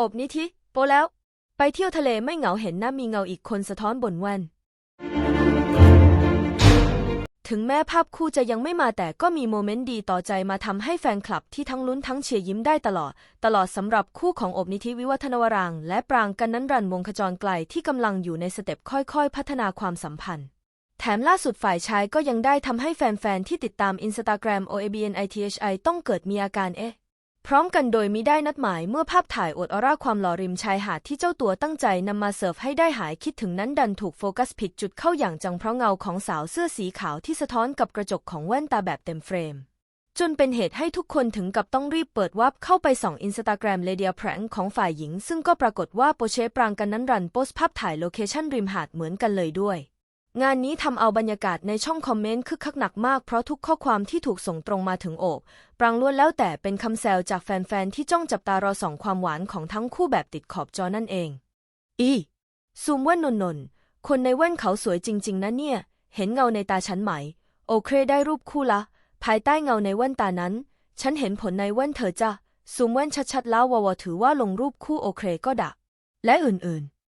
อบนิธิโปแล้ว ไปเที่ยวทะเลไม่เหงาเห็นหน้ามีเงาอีกคนสะท้อนบนว่นถึงแม้ภาพคู่จะยังไม่มาแต่ก็มีโมเมนต์ดีต่อใจมาทำให้แฟนคลับที่ทั้งลุ้นทั้งเชียร์ยิ้มได้ตลอด ตลอดสำหรับคู่ของอบนิธิวิวัฒนวรางและปรางกันนั้นรันวงขจรไกลที่กำลังอยู่ในสเต็ปค่อยๆ พัฒนาความสัมพันธ์แถมล่าสุดฝ่ายชายก็ยังได้ทำให้แฟนๆ ที่ติดตามอินสตาแกรม OABNITHI ต้องเกิดมีอาการเอ๊ะ พร้อมกันโดยมิได้นัดหมายเมื่อภาพถ่ายอวดออร่าความหล่อริมชายหาดที่เจ้าตัวตั้งใจนำมาเสิร์ฟให้ได้หายคิดถึงนั้นดันถูกโฟกัสผิดจุดเข้าอย่างจังเพราะเงาของสาวเสื้อสีขาวที่สะท้อนกับกระจกของแว่นตาแบบเต็มเฟรม จนเป็นเหตุให้ทุกคนถึงกับต้องรีบเปิดวับเข้าไปส่องอินสตาแกรมเลเดียแพรงของฝ่ายหญิง ซึ่งก็ปรากฏว่าโปเชปรางกันนั้นรันโพสภาพถ่ายโลเคชั่นริมหาดเหมือนกันเลยด้วย งานนี้ทำเอาบรรยากาศในช่องคอมเมนต์คึกคักหนักมากเพราะทุกข้อความที่ถูกส่งตรงมาถึงโอบปรางล้วนแล้วแต่เป็นคำแซวจากแฟนๆ ที่จ้องจับตารอส่องความหวานของทั้งคู่แบบติดขอบจอนั่นเอง อีซูมว่นนนนคนในแว่นเขาสวยจริง ๆนะเนี่ย เห็นเงาในตาฉันไหม โอเคได้รูปคู่ละ ภายใต้เงาในแว่นตานั้น ฉันเห็นผลในแว่นเธอจ้ะซูมแว่นชัดๆแล้ววอวถือว่าลงรูปคู่โอเคก็ดะและอื่นๆ